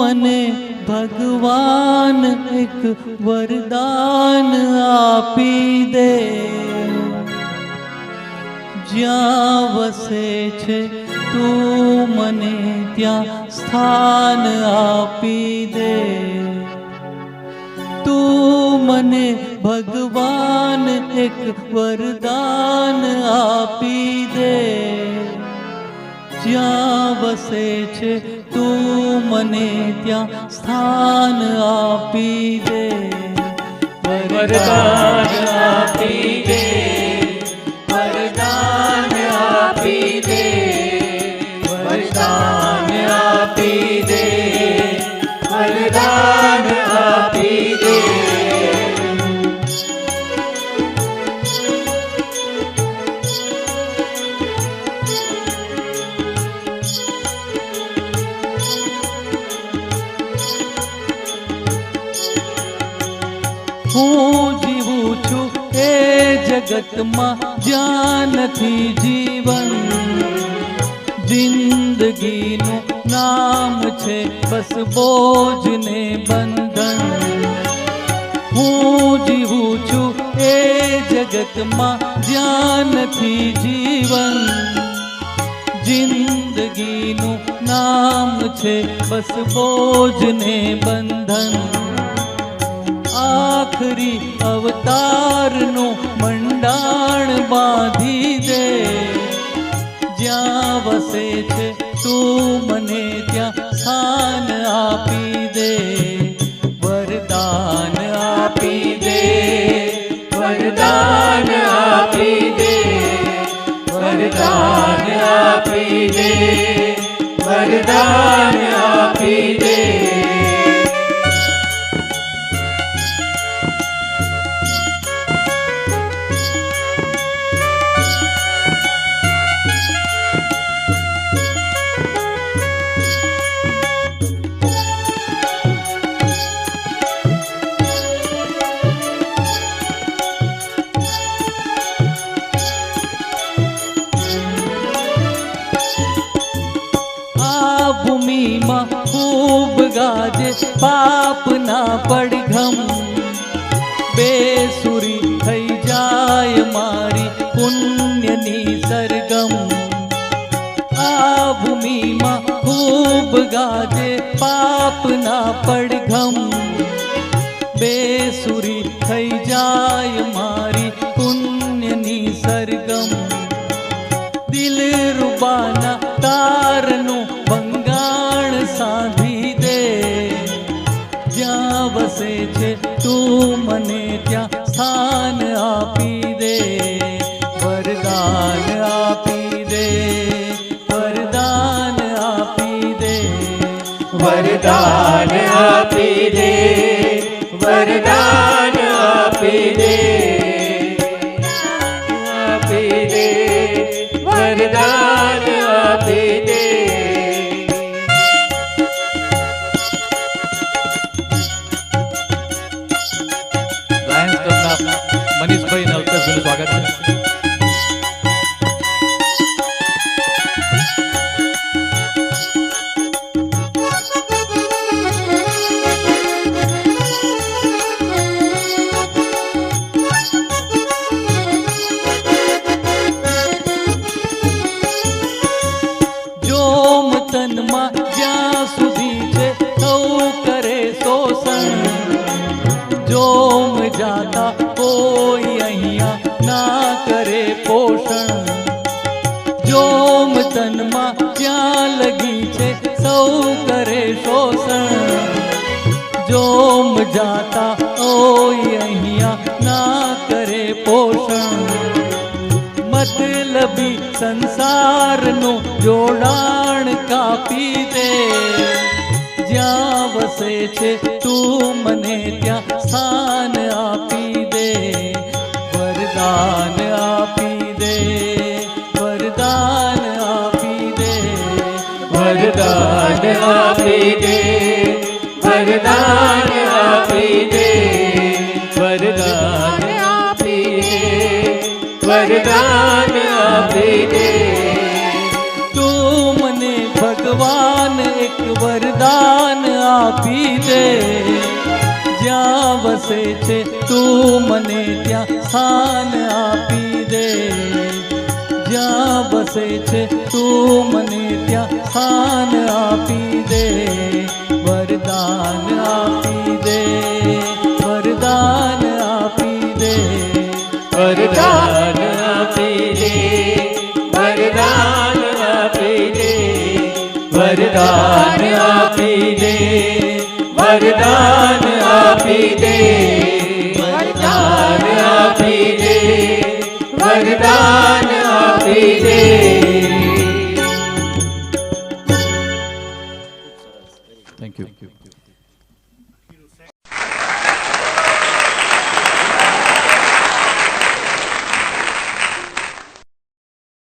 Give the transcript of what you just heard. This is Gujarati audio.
મને ભગવાન એક વરદાન આપી દે. જ્યાં વસે છે તું મને ત્યાં સ્થાન આપી દે. તું મને ભગવાન એક વરદાન આપી દે. જ્યાં વસે છે તું મને ત્યાં સ્થાન આપી દે. વરદાન આપી દે. જગતમાં જ્યાં નથી જીવન, જિંદગીનું નામ છે બસ બોજ ને બંધન. હું જીવું છું એ જગતમાં જ્યાં નથી જીવન, જિંદગીનું નામ છે બસ બોજ ને બંધન. આખરી અવતારનું મંડાણ બાંધી દે. જ્યાં વસે છે તું મને ત્યાં સ્થાન આપી દે. વરદાન ખૂબ ગાજે પાપના પડઘમ બેસુરી થઈ જાય મારી પુણ્યની સરગમ. આ ભૂમિમાં ખૂબ ગાજે પાપના પડઘમ બેસુરી થઈ જાય મારી પુણ્યની સરગમ. દિલ રૂબાના તારનું ત્યાં સ્થાન આપી દે વરદાન આપી દે વરદાન આપી દે વરદાન આપી દે મનીષભાઈ અને અલ્પેશભાઈનું સ્વાગત છે. તનમાં જ્યાં સુધી છે થવું કરે શોષણ. જોમ જાતા કોઈ અહીંયા ના કરે પોષણ. જોમ તનમાં ક્યાં લગી છે, સૌ કરે શોષણ. જોમ જાતા કોઈ અહીંયા ના કરે પોષણ. મતલબી સંસારનું જોડાણ કાપી દે. જ્યાં વસે છે તું મને ત્યાં સ્થાન આપી વરદાન આપી દે વરદાન આપી દે વરદાન આપી દે વરદાન આપી દે વરદાન આપી દે વરદાન આપી દે તું મને ભગવાન એક વરદાન આપી દે જ્યાં વસે છે તું મને ત્યાં સ્થાન આપી દે. જ્યાં વસે છે તું મને ત્યાં સ્થાન આપી દે. વરદાન આપી દે, વરદાન આપી દે. વરદાન આપી દે, વરદાન આપી દે, વરદાન આપી દે, વરદાન આપી દે વરદાન આપી દે વરદાન આપી દે થેન્ક યુ